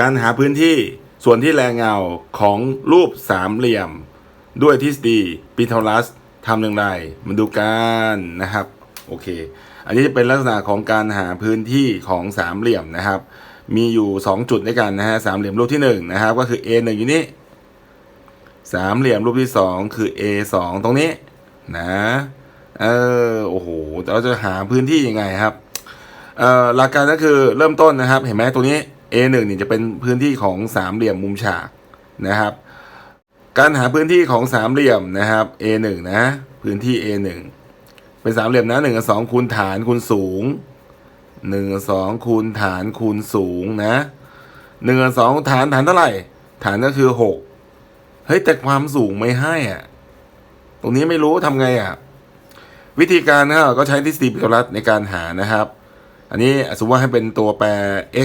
การหาพื้นที่ส่วนที่แรงเงาของรูปสามเหลี่ยม ด้วยทฤษฎีปิทาโกรัสทำอย่างไรมาดูกันนะครับโอเค อันนี้จะเป็นลักษณะของการหาพื้นที่ของสามเหลี่ยมนะครับ มีอยู่ 2 จุดด้วยกันนะฮะสามเหลี่ยมรูปที่1นะครับก็คือ A 1อยู่นี่สามเหลี่ยมรูปที่ 2 คือ A 2ตรงนี้นะเออโอ้โหเราจะหาพื้นที่ยังไงครับเอ่อหลักการก็คือเริ่มต้นนะครับ เห็นไหมตัวนี้ A 1นี่ยจะเป็นพื้นที่ของสามเหลี่ยมมุมฉากนะครับ การหาพื้นที่ของสามเหลี่ยมนะครับ A 1 นะพื้นที่ A 1 เป็นสามเหลี่ยมนะหนึ่งกับสองคูณฐานคูณสูงหนึ่งกับสองคูณฐานคูณสูงนะหนึ่งกับสองฐานฐานเท่าไหร่ ฐานก็คือหกเฮ้ยแต่ความสูงไม่ให้อะ ตรงนี้ไม่รู้ทำไงอะ วิธีการนะก็ใช้ทฤษฎีปิทาโกรัสในการหานะครับ อันนี้สมมติว่าให้เป็นตัวแปร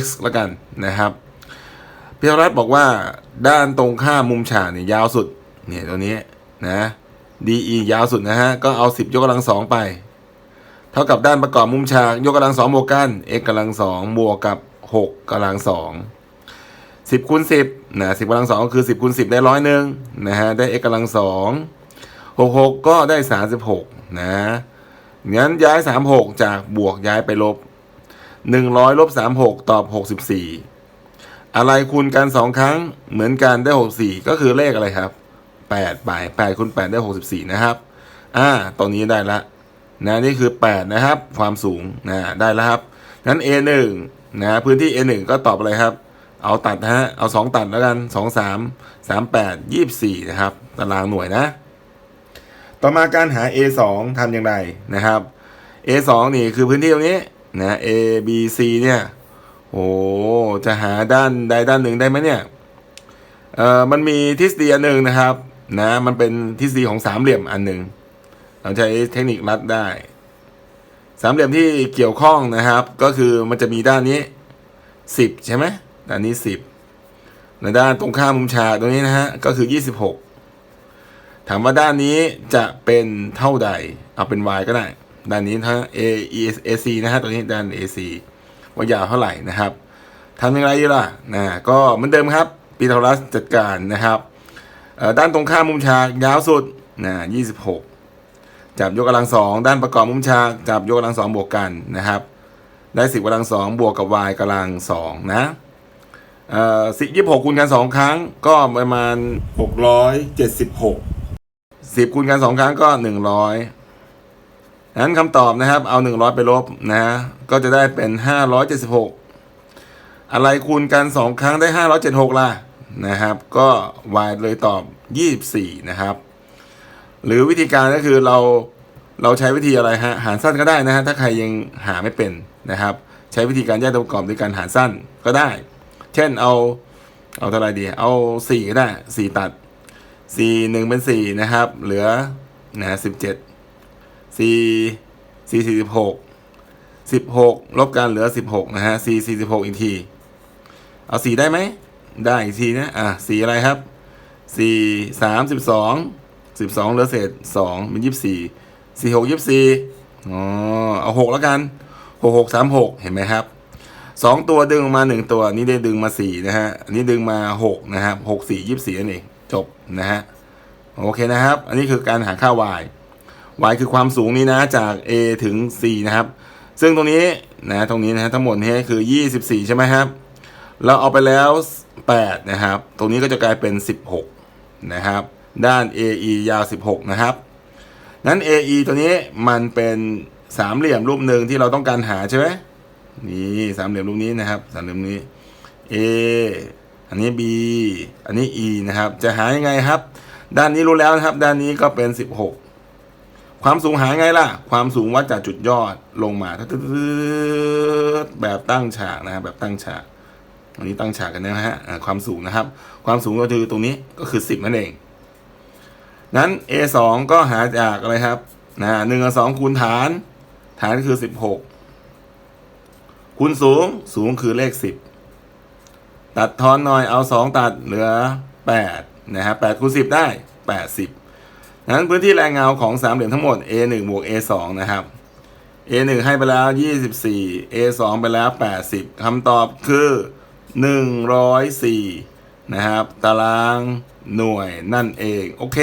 x แล้วกันนะครับพิทาโกรัสบอกว่าด้านตรงข้ามมุมฉากเนี่ยยาวสุดเนี่ยตัวนี้นะ DE ยาวสุดนะฮะก็เอา 10 ยกกำลังสองไป เท่ากับด้านประกอบมุมฉาก ยกกำลังสองบวกกัน x กำลังสองบวกกับ 6กำลังสองสิบคูณสิบนะสิบกำลังสองก็คือสิบคูณสิบได้ร้อยหนึ่งนะฮะได้ x กำลังสองหกหกก็ได้สามสิบหกนะงั้นย้ายสามหกจากบวกย้ายไปลบ หนึ่งร้อยลบสามหกตอบหกสิบสี่อะไรคูณกันสองครั้งเหมือนกันได้หกสี่ก็คือเลขอะไรครับแปดไปแปดคูณแปดได้หกสิบสี่นะครับ อ่า ตรงนี้ได้ละนะนี่คือแปดนะครับ ความสูงนะได้แล้วครับนั้น a หนึ่งนะพื้นที่ a หนึ่งก็ตอบอะไรครับ เอาตัดนะฮะ เอาสองตัดแล้วกันสองสามสามแปดยี่สี่นะครับ ตารางหน่วยนะ ต่อมาการหา a สองทำอย่างไรนะครับ a สองนี่คือพื้นที่ตรงนี้ นะ a b c เนี่ยโอ้จะหาด้านใดด้านหนึ่งได้ไหมเนี่ยเอ่อมันมีทฤษฎีอันหนึ่งนะครับนะมันเป็นทฤษฎีของสามเหลี่ยมอันหนึ่งเราใช้เทคนิครัดได้ สามเหลี่ยมที่เกี่ยวข้องนะครับ ก็คือมันจะมีด้านนี้สิบใช่ไหมด้านนี้สิบในด้านตรงข้ามมุมฉากตรงนี้นะฮะก็คือยี่สิบหกถามว่าด้านนี้จะเป็นเท่าใด เอาเป็น y ก็ได้ ด้านนี้ทั้ง a e a c นะฮะตัวนี้ด้าน a c ว่ายาวเท่าไหร่นะครับทำยังไงดีล่ะนะก็เหมือนเดิมครับปีทาโกรัสจัดการนะครับด้านตรงข้ามมุมฉากยาวสุดนะ26 จับยกกำลังสองด้านประกอบมุมฉากจับยกกำลังสองบวกกันนะครับ ได้สิบกำลังสองบวกกับ y กำลังสองนะสิบยี่หกคูณกันสองครั้งก็ประมาณหกร้อยเจ็ดสิบหกสิบคูณกันสองครั้งก็หนึ่งร้อย นั้นคำตอบนะครับ เอาหนึ่งร้อยไปลบนะ ก็จะได้เป็นห้าร้อยเจ็ดสิบหกอะไรคูณกันสองครั้งได้ห้าร้อยเจ็ดหกล่ะนะครับ ก็ y เลยตอบยี่สิบสี่นะครับ หรือวิธีการก็คือเราเราใช้วิธีอะไรฮะหารสั้นก็ได้นะฮะถ้าใครยังหาไม่เป็นนะครับ ใช้วิธีการแยกตัวประกอบด้วยการหารสั้นก็ได้ เช่นเอาเอาเท่าไหรดี เอาสี่ก็ได้สี่ตัดสี่หนึ่งเป็นสี่นะครับ เหลือนะสิบเจ็ด สี่สี่สี่สิบหกสิบหกลบกันเหลือสิบหกนะฮะสี่สี่สิบหกอีกที เอาสี่ได้ไหม ได้อีกทีนะอะสี่อะไรครับสี่สามสิบสองสิบสองเหลือเศษสองเป็นยี่สิบสี่สี่หกยี่สิบสี่อ๋อเอาหกแล้วกันหกหกสามหกเห็นไหมครับสองตัวดึงออกมาหนึ่งตัวนี่ได้ดึงมาสี่นะฮะอันนี้ดึงมาหกนะครับหกสี่ยี่สิบสี่นั่นเองจบนะฮะโอเคนะครับ อันนี้คือการหาค่า y y คือความสูงนี้นะจาก a ถึง c นะครับ ซึ่งตรงนี้นะตรงนี้นะทั้งหมดนี้คือ 24 ใช่ไหมครับ เราเอาไปแล้ว 8 นะครับ ตรงนี้ก็จะกลายเป็น 16 นะครับ ด้าน AE ยาว 16 นะครับนั้น AE ตัวนี้มันเป็นสามเหลี่ยมรูปหนึ่งที่เราต้องการหาใช่ไหมนี่สามเหลี่ยมรูปนี้นะครับ สามเหลี่ยมนี้ A อันนี้ B อันนี้ E นะครับ จะหายังไงครับ ด้านนี้รู้แล้วนะครับ ด้านนี้ก็เป็น 16 ความสูงหาไงล่ะ ความสูงวัดจากจุดยอดลงมาแบบตั้งฉากนะครับแบบตั้งฉากอันนี้ตั้งฉากกันนะฮะความสูงนะครับ ความสูงก็คือตรงนี้ก็คือ 10 นั่นเอง นั้น a 2ก็หาจากอะไรครับนะหนึ่งกับสองคูณฐาน ฐานคือ 16คูณสูงสูงคือเลข 10 ตัดทอนหน่อยเอา 2 ตัดเหลือ 8 นะครับ8คูณ10 ได้ 80 นั้นพื้นที่แรงเงาของสามเหลี่ยมทั้งหมด a 1 บวก a 2 นะครับ a 1 ให้ไปแล้ว 24 a 2 ไปแล้ว 80คำตอบคือหนึ่งร้อยสี่นะครับ ตารางหน่วยนั่นเอง โอเค